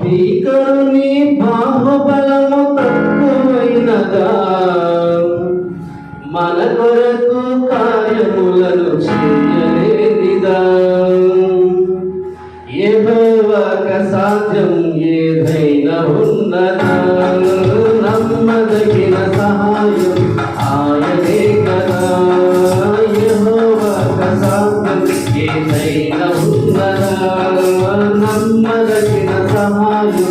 భీకరుని బాహుబలము తక్కువైనదా? మన కొరకు కార్యములను చేయలేనిదా? ఏవక సాధ్యం ఏదైనా ఉన్నదా? నమ్మదగిన సహాయం బ్రహ్మరచిన సమాజం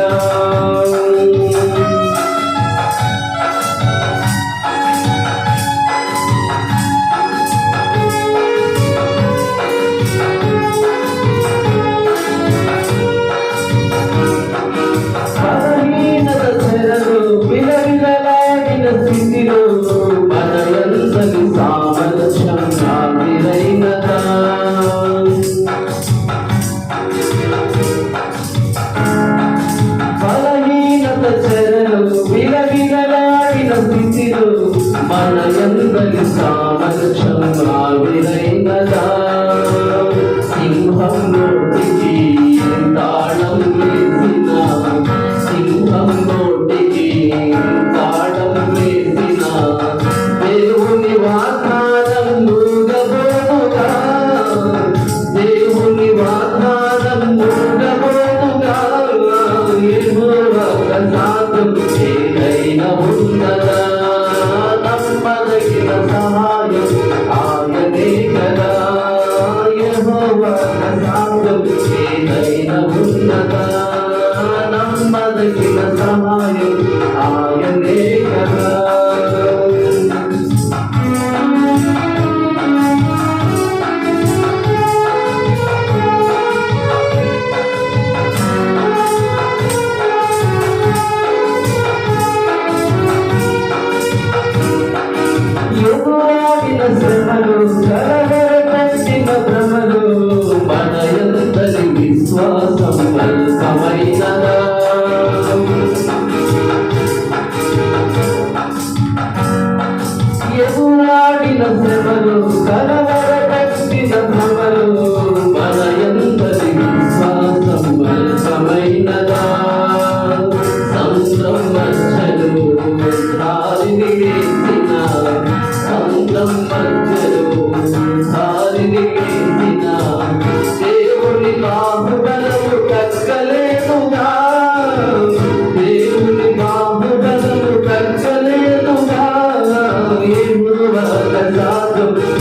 representar విశ్వాసం కలకమైనదా ఎదురాడిన శ్రమలు కలవరపెట్టిన భ్రమలు మన ఎందరి విశ్వాసం కలకమైనదా సముద్రం మధ్యలు Lado